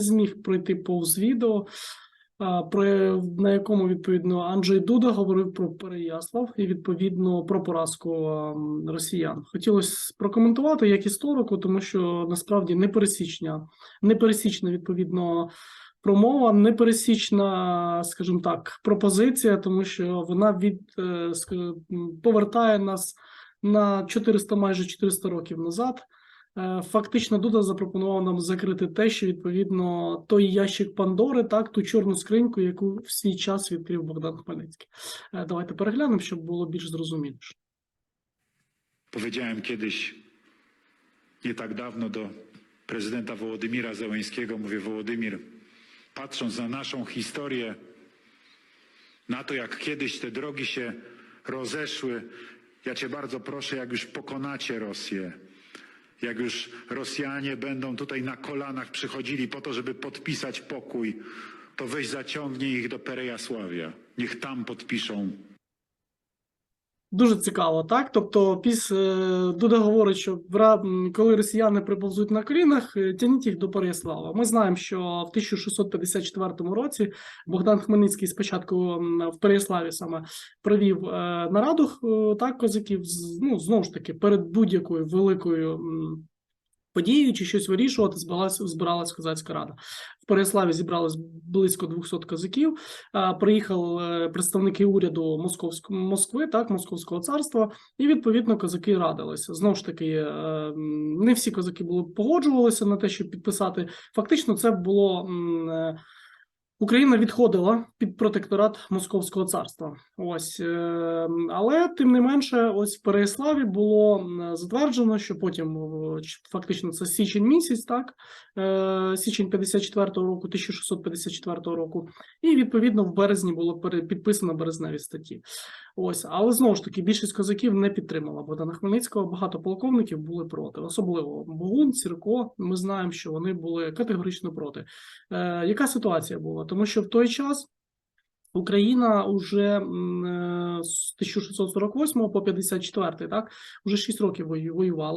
зміг пройти повз відео, про на якому відповідно Анджей Дуда говорив про Переяслав і відповідно про поразку росіян. Хотілося прокоментувати як історику, тому що насправді непересічна, непересічна відповідно. Промова непересічна, скажімо так, пропозиція, тому що вона від е, повертає нас на 400, майже 400 років назад. Е, Фактично, Дуда запропонував нам закрити те, що відповідно той ящик Пандори, так ту чорну скриньку, яку в свій час відкрив Богдан Хмельницький. Е, Давайте переглянемо, щоб було більш. Powiedziałem kiedyś, nie tak dawno, do prezydenta Wołodymira Zełańskiego, mówię, Wołodymir, patrząc na naszą historię, się rozeszły, ja cię bardzo proszę, jak już pokonacie Rosję, jak już Rosjanie będą tutaj na kolanach przychodzili po to, żeby podpisać pokój, to weź zaciągnij ich do Perejasławia. Niech tam podpiszą Дуже цікаво, так? Тобто, піс е, Дуда говорить, що коли росіяни приповзуть на колінах, е, тягніть їх до Переяслава. Ми знаємо, що в 1654 році Богдан Хмельницький спочатку в Переяславі саме провів е, нараду так, козаків. Ну знову ж таки, перед будь-якою великою. М, Подією чи щось вирішувати, збиралась, збиралась козацька рада. В Переславі зібралось близько 200 козаків. Приїхали представники уряду Московської Москви, так, Московського царства, і відповідно козаки радилися. Знову ж таки, е, не всі козаки були погоджувалися на те, щоб підписати. Фактично, це було. Україна відходила під протекторат Московського царства. Ось, е, але тим не менше, ось в Переяславі було затверджено, що потім е, фактично це січень місяць, так е, січень 54-го року, 1654 року, і відповідно в березні було підписано березневі статті. Ось, але знову ж таки, більшість козаків не підтримала Богдана Хмельницького. Багато полковників були проти, особливо Богун, Сірко. Ми знаємо, що вони були категорично проти. Е, яка ситуація була? Тому що в той час Україна уже е, з 1648 по 54, так, вже 6 років воювала.